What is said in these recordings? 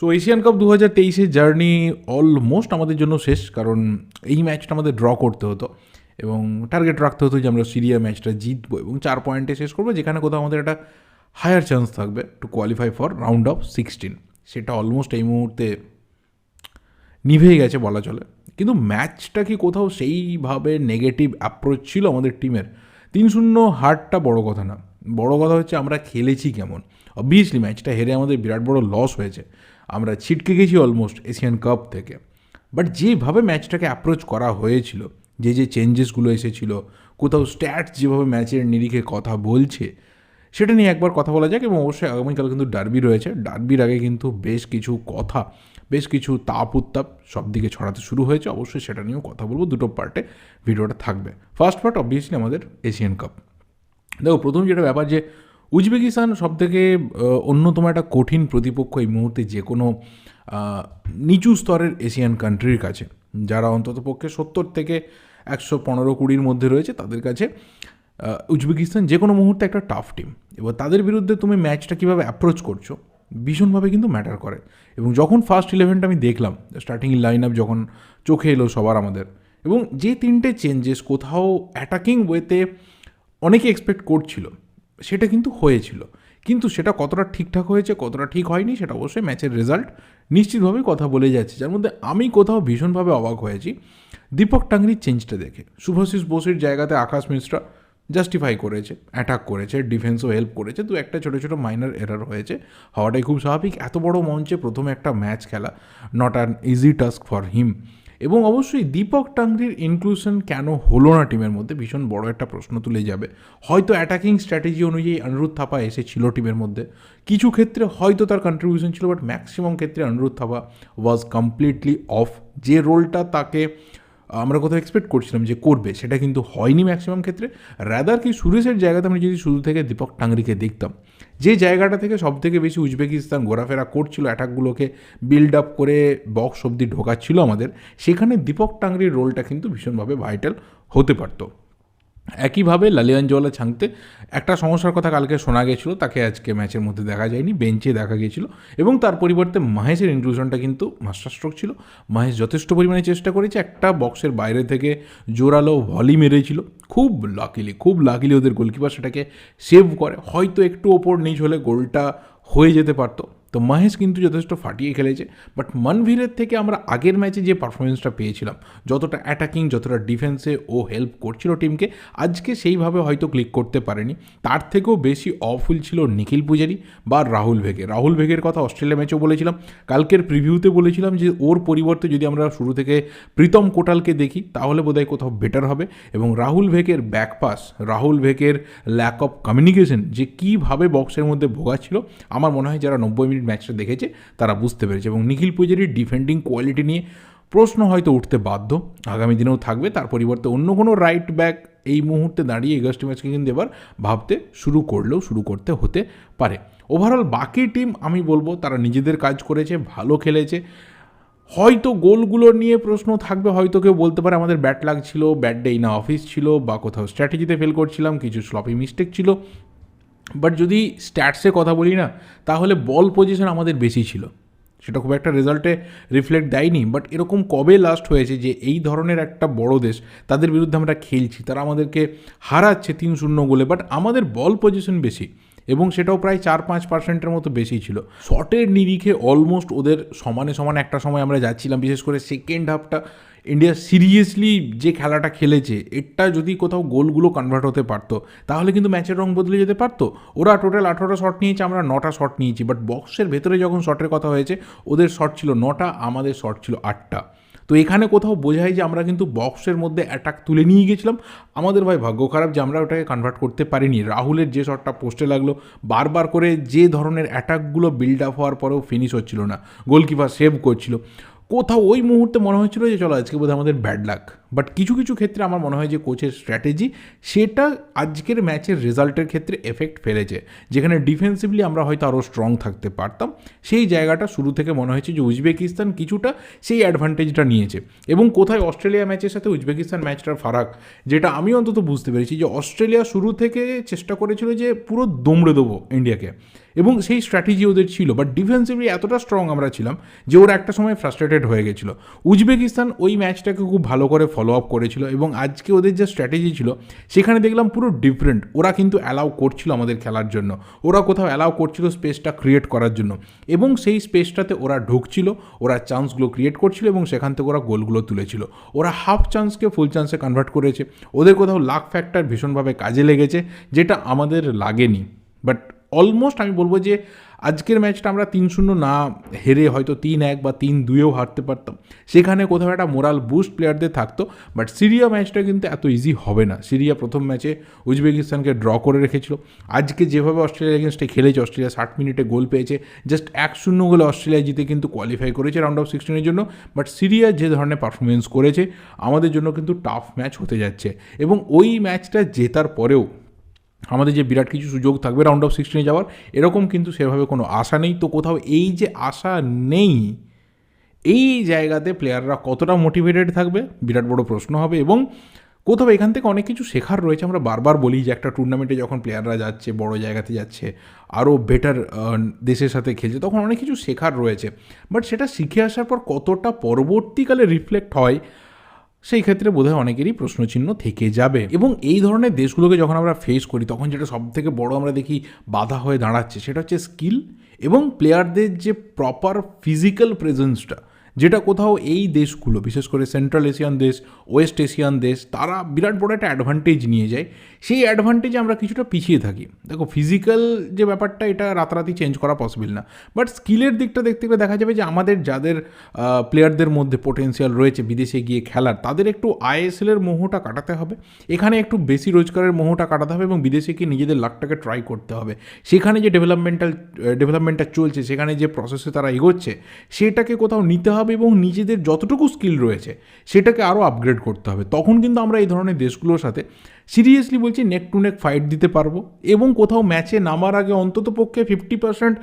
So Asian cup দু হাজার তেইশের জার্নি অলমোস্ট আমাদের জন্য শেষ, কারণ এই ম্যাচটা আমাদের ড্র করতে হতো এবং টার্গেট রাখতে হতো যে আমরা সিরিয়া ম্যাচটা জিতবো এবং চার পয়েন্টে শেষ করব, যেখানে কোথাও আমাদের একটা হায়ার চান্স থাকবে to qualify for round of sixteen সেটা অলমোস্ট এই মুহূর্তে নিভেই গেছে বলা চলে। কিন্তু ম্যাচটা কি কোথাও সেইভাবে নেগেটিভ অ্যাপ্রোচ ছিল আমাদের টিমের তিন শূন্য হারটা বড় কথা না। বড় কথা হচ্ছে আমরা খেলেছি কেমন। অবভিয়াসলি ম্যাচটা হেরে আমাদের বিরাট বড় লস হয়েছে। আমরা ছিটকে গেছি অলমোস্ট এশিয়ান কাপ থেকে। বাট যেভাবে ম্যাচটাকে অ্যাপ্রোচ করা হয়েছিল, যে যে চেঞ্জেসগুলো এসেছিল, কোথাও স্ট্যাটস যেভাবে ম্যাচের নিরিখে কথা বলছে, সেটা নিয়ে একবার কথা বলা যাক এবং অবশ্যই আগামীকাল কিন্তু ডার্বি রয়েছে। ডার্বির আগে কিন্তু বেশ কিছু কথা, বেশ কিছু তাপ উত্তাপ সব দিকে ছড়াতে শুরু হয়েছে। অবশ্যই সেটা নিয়েও কথা বলব, দুটো পার্টে ভিডিওটা থাকবে। ফার্স্ট পার্ট অবভিয়াসলি আমাদের এশিয়ান কাপ দেখো, প্রথম যেটা ব্যাপার যে উজবেকিস্তান সব থেকে অন্যতম একটা কঠিন প্রতিপক্ষ এই মুহূর্তে যে কোনো নিচু স্তরের এশিয়ান কান্ট্রির কাছে। যারা অন্তত পক্ষে সত্তর থেকে একশো পনেরো কুড়ির মধ্যে রয়েছে, তাদের কাছে উজবেকিস্তান যে কোনো মুহূর্তে একটা টাফ টিম এবার তাদের বিরুদ্ধে তুমি ম্যাচটা কীভাবে অ্যাপ্রোচ করছ, ভীষণভাবে কিন্তু ম্যাটার করে। এবং যখন ফার্স্ট ইলেভেনটা আমি দেখলাম স্টার্টিং লাইন আপ যখন চোখে এলো সবার আমাদের, এবং যে তিনটে চেঞ্জেস কোথাও অ্যাটাকিং ওয়েতে অনেকে এক্সপেক্ট করছিল সেটা কিন্তু হয়েছিল। কিন্তু সেটা কতটা ঠিকঠাক হয়েছে, কতটা ঠিক হয়নি, সেটা অবশ্যই ম্যাচের রেজাল্ট নিশ্চিতভাবেই কথা বলে যাচ্ছে। যার মধ্যে আমি কোথাও ভীষণভাবে অবাক হয়েছি। দীপক টাংরির চেঞ্জটা দেখে। শুভাশিস বোসের জায়গাতে আকাশ মিশ্রা জাস্টিফাই করেছে অ্যাটাক করেছে ডিফেন্সও হেল্প করেছে। তো একটা ছোটো ছোটো মাইনার এরার হয়েছে। হওয়াটাই খুব স্বাভাবিক। এত বড় মঞ্চে প্রথমে একটা ম্যাচ খেলা not an easy task for him এবং অবশ্যই দীপক টাংরির ইনক্লুশন কেন হলো না টিমের মধ্যে ভীষণ বড় একটা প্রশ্ন তুলে যাবে। হয়তো অ্যাটাকিং স্ট্র্যাটেজি অনুযায়ী অনুরোধ থাপা এসেছিল টিমের মধ্যে। কিছু ক্ষেত্রে হয়তো তার কন্ট্রিবিউশন ছিল বাট ম্যাক্সিমাম ক্ষেত্রে অনুরোধ থাপা ওয়াজ কমপ্লিটলি অফ যে রোলটা তাকে আমরা কোথাও এক্সপেক্ট করছিলাম যে করবে, সেটা কিন্তু হয়নি ম্যাক্সিমাম ক্ষেত্রে। রাদার কি সুরেশের জায়গাতে আমি যদি শুরু থেকে দীপক টাংরিকে দেখতাম যে জায়গাটা থেকে সব থেকে বেশি উজবেকিস্তান ঘোরাফেরা করছিল অ্যাটাকগুলোকে বিল্ড আপ করে বক্স অব্দি ঢোকাচ্ছিল আমাদের, সেখানে দীপক টাংরির রোলটা কিন্তু ভীষণভাবে ভাইটাল হতে পারতো। একইভাবে লালিয়ানজওয়ালা ছাংতে একটা সমস্যার কথা কালকে শোনা গেছিল, তাকে আজকে ম্যাচের মধ্যে দেখা যায়নি, বেঞ্চে দেখা গেছিল এবং তার পরিবর্তে মাহেশের ইনক্লুশনটা কিন্তু মাস্টার স্ট্রোক ছিল। মাহেশ যথেষ্ট পরিমাণে চেষ্টা করেছে, একটা বক্সের বাইরে থেকে জোরালো ভলি মেরেছিল। খুব লাকিলি খুব লাকিলি ওদের গোলকিপার সেটাকে সেভ করে। হয়তো একটু ওপর নিচ হলে গোলটা হয়ে যেতে পারতো। তো মহেশ কিন্তু যথেষ্ট ফাটিয়ে খেলেছে বাট মনভীরের থেকে আমরা আগের ম্যাচে যে পারফরমেন্সটা পেয়েছিলাম, যতটা অ্যাটাকিং যতটা ডিফেন্সে ও হেল্প করছিল টিমকে আজকে সেইভাবে হয়তো ক্লিক করতে পারেনি। তার থেকেও বেশি অফুল ছিল নিখিল পূজারি বা রাহুল ভেগে। রাহুল ভেগের কথা অস্ট্রেলিয়া ম্যাচেও বলেছিলাম। কালকের প্রিভিউতে বলেছিলাম যে ওর পরিবর্তে যদি আমরা শুরু থেকে প্রীতম কোটালকে দেখি, তাহলে বোধহয় কোথাও বেটার হবে। এবং রাহুল ভেগের ব্যাকপাস রাহুল ভেগের ল্যাক অফ কমিউনিকেশন যে কীভাবে বক্সের মধ্যে ভোগাচ্ছিল আমার মনে হয় যারা নব্বই মিনিট ম্যাচটা দেখেছে, তারা বুঝতে পেরেছে এবং নিখিল পূজারির ডিফেন্ডিং কোয়ালিটি নিয়ে প্রশ্ন হয়তো উঠতে বাধ্য। আগামী দিনেও থাকবে, তার পরিবর্তে অন্য কোনো রাইট ব্যাক এই মুহূর্তে দাঁড়িয়ে এগাস্ট ম্যাচকে কিন্তু এবার ভাবতে শুরু করলেও শুরু করতে হতে পারে। ওভারঅল বাকি টিম আমি বলব, তারা নিজেদের কাজ করেছে, ভালো খেলেছে। হয়তো গোলগুলো নিয়ে প্রশ্ন থাকবে, হয়তো কেউ বলতে পারে আমাদের ব্যাট লাগছিল ব্যাট ডে না অফিস ছিল, বা কোথাও স্ট্র্যাটেজিতে ফেল করছিলাম, কিছু স্লপি মিস্টেক ছিল। বাট যদি স্ট্যাটসে কথা বলি না, তাহলে বল পজিশন আমাদের বেশি ছিল। সেটা খুব একটা রেজাল্টে রিফ্লেক্ট দেয়নি বাট এরকম কবে লাস্ট হয়েছে যে এই ধরনের একটা বড় দেশ, তাদের বিরুদ্ধে আমরা খেলছি, তারা আমাদেরকে হারাচ্ছে তিন শূন্য গোলে বাট আমাদের বল পজিশন বেশি, এবং সেটাও প্রায় চার পাঁচ পার্সেন্টের মতো বেশি ছিল। শটের নিরিখে অলমোস্ট ওদের সমানে সমানে একটা সময় আমরা যাচ্ছিলাম, বিশেষ করে সেকেন্ড হাফটা ইন্ডিয়া সিরিয়াসলি যে খেলাটা খেলেছে এটা যদি কোথাও গোলগুলো কনভার্ট হতে পারতো, তাহলে কিন্তু ম্যাচের রং বদলে যেতে পারতো। ওরা টোটাল আঠারোটা শট নিয়েছে, আমরা নটা শট নিয়েছি। বাট বক্সের ভেতরে যখন শটের কথা হয়েছে, ওদের শট ছিল নটা, আমাদের শট ছিল আটটা। তো এখানে কোথাও বোঝায় যে আমরা কিন্তু বক্সের মধ্যে অ্যাটাক তুলে নিয়ে গেছিলাম। আমাদের ভাই ভাগ্য খারাপ যে আমরা ওটাকে কনভার্ট করতে পারিনি। রাহুলের যে শটটা পোস্টে লাগল, বারবার করে যে ধরনের অ্যাটাকগুলো বিল্ড আপ হওয়ার পরেও ফিনিশ হচ্ছিল না। গোলকিপার সেভ করছিল। কোথাও ওই মুহূর্তে মনে হচ্ছিল যে চলো আজকে বোধহয় আমাদের ব্যাড লাক বাট কিছু কিছু ক্ষেত্রে আমার মনে হয় যে কোচের স্ট্র্যাটেজি সেটা আজকের ম্যাচের রেজাল্টের ক্ষেত্রে এফেক্ট ফেলেছে। যেখানে ডিফেন্সিভলি আমরা হয়তো আরও স্ট্রং থাকতে পারতাম। সেই জায়গাটা শুরু থেকে মনে হয়েছে যে উজবেকিস্তান কিছুটা সেই অ্যাডভান্টেজটা নিয়েছে। এবং কোথায় অস্ট্রেলিয়া ম্যাচের সাথে উজবেকিস্তান ম্যাচটার ফারাক, যেটা আমি অন্তত বুঝতে পেরেছি যে অস্ট্রেলিয়া শুরু থেকে চেষ্টা করেছিল যে পুরো দমড়ে দেবো ইন্ডিয়াকে। এবং সেই স্ট্র্যাটেজি ওদের ছিল। বাট ডিফেন্সিভলি এতটা স্ট্রং আমরা ছিলাম যে ওরা একটা সময় ফ্রাস্ট্রেটেড হয়ে গেছিল। উজবেকিস্তান ওই ম্যাচটাকে খুব ভালো করে ফলো আপ করেছিল এবং আজকে ওদের যে স্ট্র্যাটেজি ছিল, সেখানে দেখলাম পুরো ডিফারেন্ট ওরা কিন্তু অ্যালাউ করছিল আমাদের খেলার জন্য। ওরা কোথাও অ্যালাউ করছিল স্পেসটা ক্রিয়েট করার জন্য। এবং সেই স্পেসটাতে ওরা ঢুকছিল, ওরা চান্সগুলো ক্রিয়েট করছিল এবং সেখান থেকে ওরা গোলগুলো তুলেছিল। ওরা হাফ চান্সকে ফুল চান্সে কনভার্ট করেছে। ওদের কোথাও লাক ফ্যাক্টর ভীষণভাবে কাজে লেগেছে, যেটা আমাদের লাগেনি। বাট অলমোস্ট আমি বলব যে আজকের ম্যাচটা আমরা তিন শূন্য না হেরে হয়তো তিন এক বা তিন দুয়েও হারতে পারতাম। সেখানে কোথাও একটা মোরাল বুস্ট প্লেয়ারদের থাকতো বাট সিরিয়া ম্যাচটা কিন্তু এত ইজি হবে না। সিরিয়া প্রথম ম্যাচে উজবেকিস্তানকে ড্র করে রেখেছিল। আজকে যেভাবে অস্ট্রেলিয়া এগেনস্টে খেলেছে, অস্ট্রেলিয়া ষাট মিনিটে গোল পেয়েছে জাস্ট এক শূন্য গোলে অস্ট্রেলিয়া জিতে কিন্তু কোয়ালিফাই করেছে রাউন্ড অফ সিক্সটিনের জন্য। বাট সিরিয়া যে ধরনের পারফরমেন্স করেছে, আমাদের জন্য কিন্তু টাফ ম্যাচ হতে যাচ্ছে। এবং ওই ম্যাচটা জেতার পরেও আমাদের যে বিরাট কিছু সুযোগ থাকবে রাউন্ড অফ সিক্সটিনে যাওয়ার, এরকম কিন্তু সেভাবে কোনো আশা নেই। তো কোথাও এই যে আশা নেই, এই জায়গাতে প্লেয়াররা কতটা মোটিভেটেড থাকবে, বিরাট বড় প্রশ্ন হবে। এবং কোথাও এখান থেকে অনেক কিছু শেখার রয়েছে, আমরা বারবার বলি যে একটা টুর্নামেন্টে যখন প্লেয়াররা যাচ্ছে, বড় জায়গাতে যাচ্ছে, আরও বেটার দেশের সাথে খেলছে, তখন অনেক কিছু শেখার রয়েছে। বাট সেটা শিখে আসার পর কতটা পরবর্তীকালে রিফ্লেক্ট হয় সেই ক্ষেত্রে বোধহয় অনেকেরই প্রশ্নচিহ্ন থেকে যাবে। এবং এই ধরনের দেশগুলোকে যখন আমরা ফেস করি, তখন যেটা সব থেকে বড় আমরা দেখি বাধা হয়ে দাঁড়াচ্ছে, সেটা হচ্ছে স্কিল এবং প্লেয়ারদের যে প্রপার ফিজিক্যাল প্রেজেন্সটা যেটা কোথাও এই দেশগুলো, বিশেষ করে সেন্ট্রাল এশিয়ান দেশ ওয়েস্ট এশিয়ান দেশ, তারা বিরাট বড় একটা অ্যাডভান্টেজ নিয়ে যায়। সেই অ্যাডভান্টেজে আমরা কিছুটা পিছিয়ে থাকি। দেখো ফিজিক্যাল যে ব্যাপারটা, এটা রাতারাতি চেঞ্জ করা পসিবল না। বাট স্কিলের দিকটা দেখতে গেলে দেখা যাবে যে, আমাদের যাদের প্লেয়ারদের মধ্যে পোটেন্সিয়াল রয়েছে, বিদেশে গিয়ে খেলার, তাদের একটু আইএসএলের মোহটা কাটাতে হবে। এখানে একটু বেশি রোজগারের মোহটা কাটাতে হবে এবং বিদেশে গিয়ে নিজেদের লাকটাকে ট্রাই করতে হবে। সেখানে যে ডেভেলপমেন্টাল ডেভেলপমেন্টটা চলছে, সেখানে যে প্রসেসে তারা এগোচ্ছে, সেটাকে কোথাও নিতে হবে এবং নিজেদের যতটুকু স্কিল রয়েছে, সেটাকে আরও আপগ্রেড করতে হবে। তখন কিন্তু আমরা এই ধরনের দেশগুলোর সাথে সিরিয়াসলি বলছি নেক টু নেক ফাইট দিতে পারব এবং কোথাও ম্যাচে নামার আগে অন্তত পক্ষে ফিফটি পার্সেন্ট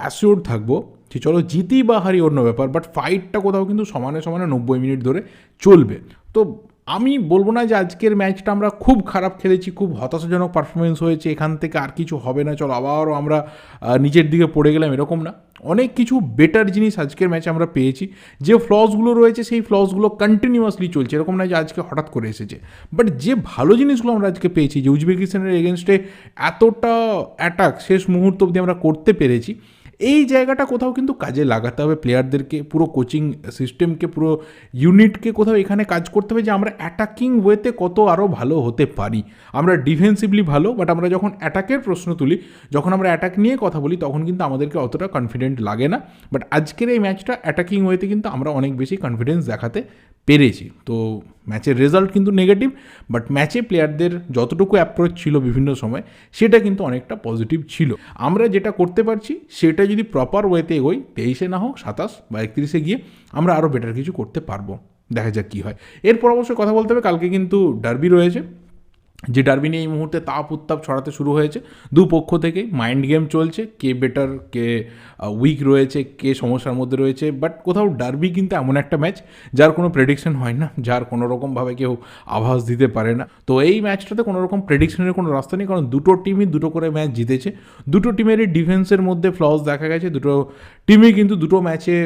অ্যাসিওর থাকব যে চলো জিতি বা হারি অন্য ব্যাপার বাট ফাইটটা কোথাও কিন্তু সমানে সমানে নব্বই মিনিট ধরে চলবে। তো আমি বলব না যে আজকের ম্যাচটা আমরা খুব খারাপ খেলেছি, খুব হতাশাজনক পারফরমেন্স হয়েছে, এখান থেকে আর কিছু হবে না, চলো আবারও আমরা নিচের দিকে পড়ে গেলাম, এরকম না। অনেক কিছু বেটার জিনিস আজকের ম্যাচে আমরা পেয়েছি। যে ফ্লসগুলো রয়েছে, সেই ফ্লসগুলো কন্টিনিউয়াসলি চলছে। এরকম নয় যে আজকে হঠাৎ করে এসেছে। বাট যে ভালো জিনিসগুলো আমরা আজকে পেয়েছি, যে উজবেকিস্তানের এগেনস্টে এতটা অ্যাটাক শেষ মুহূর্ত অবধি আমরা করতে পেরেছি এই জায়গাটা কোথাও কিন্তু কাজে লাগাতে হবে প্লেয়ারদেরকে পুরো কোচিং সিস্টেমকে পুরো ইউনিটকে কোথাও এখানে কাজ করতে হবে যে আমরা অ্যাটাকিং ওয়েতে কত আরও ভালো হতে পারি। আমরা ডিফেন্সিভলি ভালো বাট আমরা যখন অ্যাটাকের প্রশ্ন তুলি, যখন আমরা অ্যাটাক নিয়ে কথা বলি, তখন কিন্তু আমাদেরকে অতটা কনফিডেন্ট লাগে না। বাট আজকের এই ম্যাচটা অ্যাটাকিং ওয়েতে কিন্তু আমরা অনেক বেশি কনফিডেন্স দেখাতে পেরেছি। তো ম্যাচের রেজাল্ট কিন্তু নেগেটিভ বাট ম্যাচে প্লেয়ারদের যতটুকু অ্যাপ্রোচ ছিল বিভিন্ন সময়, সেটা কিন্তু অনেকটা পজিটিভ ছিল। আমরা যেটা করতে পারছি, সেটা যদি প্রপার ওয়েতে এগোই, তেইশে না হোক, সাতাশ বা একত্রিশে গিয়ে আমরা আরও বেটার কিছু করতে পারব। দেখা যাক কী হয়। এরপর অবশ্যই কথা বলতে হবে, কালকে কিন্তু ডার্বি রয়েছে। যে ডারবি নিয়ে এই মুহূর্তে তাপ উত্তাপ ছড়াতে শুরু হয়েছে দুপক্ষ থেকে মাইন্ড গেম চলছে, কে বেটার কে উইক রয়েছে, কে সমস্যার মধ্যে রয়েছে বাট কোথাও ডারবি কিন্তু এমন একটা ম্যাচ যার কোনো প্রেডিকশন হয় না, যার কোনো রকমভাবে কেউ আভাস দিতে পারে না। তো এই ম্যাচটাতে কোনো রকম প্রেডিকশনের কোনো রাস্তা নেই, কারণ দুটো টিমই দুটো করে ম্যাচ জিতেছে। দুটো টিমেরই ডিফেন্সের মধ্যে ফ্লস দেখা গেছে, দুটো টিমই কিন্তু দুটো ম্যাচে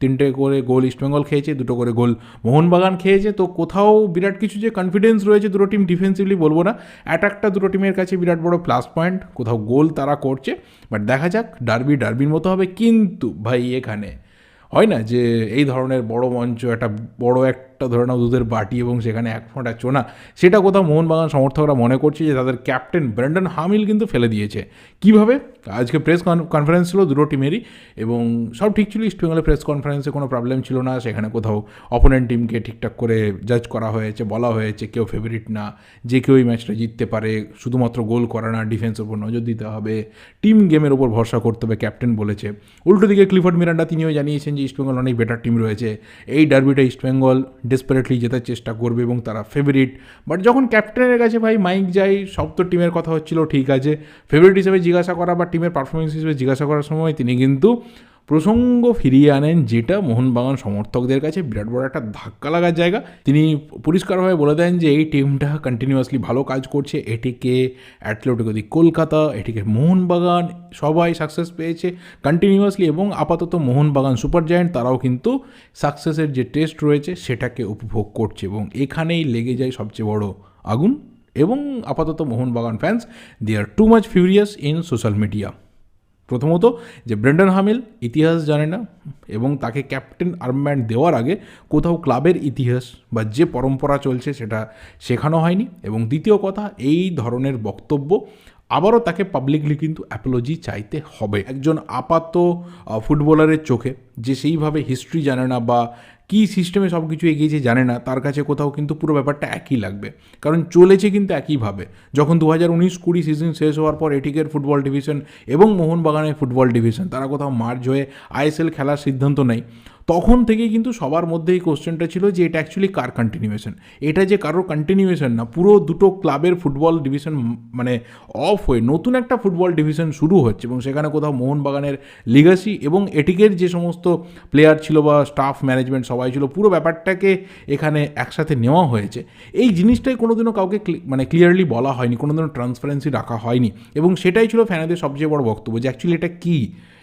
তিনটে করে গোল ইস্টবেঙ্গল খেয়েছে, দুটো করে গোল মোহনবাগান খেয়েছে। তো কোথাও বিরাট কিছু যে কনফিডেন্স রয়েছে দুটো টিম ডিফেন্সিভলি বলব না। অ্যাটাকটা দুটো টিমের কাছে বিরাট বড় প্লাস পয়েন্ট কোথাও গোল তারা করছে। বাট দেখা যাক ডার্বি ডার্বির মতো হবে কিন্তু ভাই এখানে। হয় না যে এই ধরনের বড় মঞ্চ, একটা বড় একটা ধরে নাও দুধের বাটি এবং সেখানে এক ফোঁটা চোনা, সেটা কোথাও মোহনবাগান সমর্থকরা মনে করছে যে তাদের ক্যাপ্টেন ব্র্যান্ডন হামিল কিন্তু ফেলে দিয়েছে। কীভাবে? আজকে প্রেস কনফারেন্স ছিল দুটো টিমেরই এবং সব ঠিক ছিল ইস্টবেঙ্গলের প্রেস কনফারেন্সে কোনো প্রবলেম ছিল না, সেখানে কোথাও অপোনেন্ট টিমকে ঠিকঠাক করে জাজ করা হয়েছে, বলা হয়েছে কেউ ফেভারিট না, যে কেউ এই ম্যাচটা জিততে পারে, শুধুমাত্র গোল করে না ডিফেন্সের উপর নজর দিতে হবে টিম গেমের উপর ভরসা করতে হবে ক্যাপ্টেন বলেছে। উল্টো দিকে ক্লিফোর্ড মিরান্ডা তিনিও জানিয়েছেন যে ইস্টবেঙ্গল অনেক বেটার টিম রয়েছে। এই ডার্বিটা ইস্টবেঙ্গল ডেসপারেটলি জেতার চেষ্টা করবে এবং তারা ফেভারিট বাট যখন ক্যাপ্টেনের কাছে ভাই মাইক যাই, সব তো টিমের কথা হচ্ছিল, ঠিক আছে। ফেভারিট হিসেবে জিজ্ঞাসা করা বা টিমের পারফরমেন্স হিসেবে জিজ্ঞাসা করার সময় তিনি কিন্তু প্রসঙ্গ ফিরিয়ে আনেন যেটা মোহনবাগান সমর্থকদের কাছে বিরাট বড় একটা ধাক্কা লাগার জায়গা। তিনি পরিষ্কারভাবে বলে দেন যে, এই টিমটা কন্টিনিউয়াসলি ভালো কাজ করছে। এটিকে অ্যাথলেটিকো দি কলকাতা, এটিকে মোহনবাগান সবাই সাকসেস পেয়েছে কন্টিনিউয়াসলি এবং আপাতত মোহনবাগান সুপার জায়েন্ট তারাও কিন্তু সাকসেসের যে টেস্ট রয়েছে, সেটাকে উপভোগ করছে এবং এখানেই লেগে যায় সবচেয়ে বড় আগুন এবং আপাতত Mohun Bagan fans they are too much furious in social media প্রথমত যে ব্রেন্ডন হামিল ইতিহাস জানে না এবং তাকে ক্যাপ্টেন আর্মব্যান্ড দেওয়ার আগে কোথাও ক্লাবের ইতিহাস বা যে পরম্পরা চলছে সেটা শেখানো হয়নি। এবং দ্বিতীয় কথা, এই ধরনের বক্তব্য আবারও তাকে পাবলিকলি কিন্তু অ্যাপোলজি চাইতে হবে। একজন আপাত ফুটবলারের চোখে যে সেইভাবে হিস্ট্রি জানে না বা কী সিস্টেমে সব কিছু এগিয়েছে জানে না, তার কাছে কোথাও কিন্তু পুরো ব্যাপারটা একই লাগবে। কারণ চলেছে কিন্তু একইভাবে যখন দু হাজার উনিশ কুড়ি সিজন শেষ হওয়ার পর এটিকের ফুটবল ডিভিশন এবং মোহনবাগানের ফুটবল ডিভিশন তারা কোথাও মার্জ হয়ে আইএসএল খেলার সিদ্ধান্ত নেয়। তখন থেকেই কিন্তু সবার মধ্যে এই কোশ্চেনটা ছিল যে এটা অ্যাকচুয়ালি কার কন্টিনিউয়েশন এটা যে কারোর কন্টিনিউয়েশন না, পুরো দুটো ক্লাবের ফুটবল ডিভিশন মানে অফ হয়ে নতুন একটা ফুটবল ডিভিশন শুরু হচ্ছে এবং সেখানে কোথাও মোহনবাগানের লিগাসি এবং এটিকের যে সমস্ত প্লেয়ার ছিল বা স্টাফ ম্যানেজমেন্ট সবাই ছিল, পুরো ব্যাপারটাকে এখানে একসাথে নেওয়া হয়েছে। এই জিনিসটাই কোনোদিনও কাউকে মানে ক্লিয়ারলি বলা হয়নি, কোনোদিনও ট্রান্সপারেন্সি রাখা হয়নি এবং সেটাই ছিল ফ্যানেদের সবচেয়ে বড় বক্তব্য যে অ্যাকচুয়ালি এটা কী?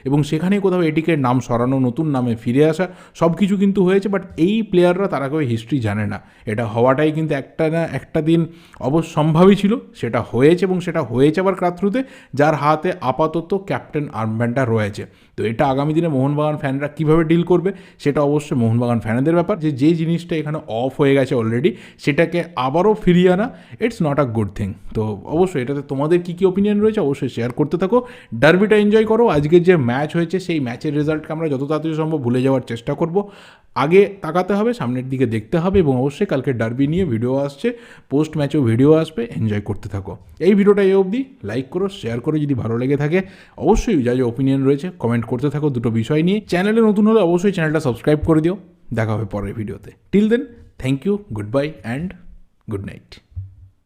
এবং সেখানে কোথাও এটিকে নাম সরানো, নতুন নামে ফিরে আসা সব কিছু কিন্তু হয়েছে বাট এই প্লেয়াররা তারা কেউ হিস্ট্রি জানে না। এটা হওয়াটাই কিন্তু একটা না, একটা দিন অবশ্যম্ভাবী ছিল, সেটা হয়েছে এবং সেটা হয়েছে আবার ক্রাত্রুতে যার হাতে আপাতত ক্যাপ্টেন আর্মব্যান্ডটা রয়েছে। তো এটা আগামী দিনে মোহনবাগান ফ্যানরা কীভাবে ডিল করবে, সেটা অবশ্যই মোহনবাগান ফ্যানদের ব্যাপার। যে যে জিনিসটা এখানে অফ হয়ে গেছে অলরেডি সেটাকে আবারও ফিরিয়ে আনা it's not a good thing তো অবশ্যই এটাতে তোমাদের কী কী ওপিনিয়ন রয়েছে অবশ্যই শেয়ার করতে থাকো। ডার্বিটা এনজয় করো। আজকের যে ম্যাচ হয়েছে, সেই ম্যাচের রেজাল্টকে আমরা যত তাড়াতাড়ি সম্ভব ভুলে যাওয়ার চেষ্টা করব। আগে তাকাতে হবে, সামনের দিকে দেখতে হবে এবং অবশ্যই কালকে ডার্বি নিয়ে ভিডিও আসছে পোস্ট ম্যাচেও ভিডিও আসবে এনজয় করতে থাকো। এই ভিডিওটা এই অবধি। লাইক করো শেয়ার করো যদি ভালো লেগে থাকে। অবশ্যই যা যা ওপিনিয়ন রয়েছে কমেন্ট করতে থাকো দুটো বিষয় নিয়ে। চ্যানেলে নতুন হলে অবশ্যই চ্যানেলটা সাবস্ক্রাইব করে দিও। দেখা হবে পরের ভিডিওতে till then thank you goodbye and good night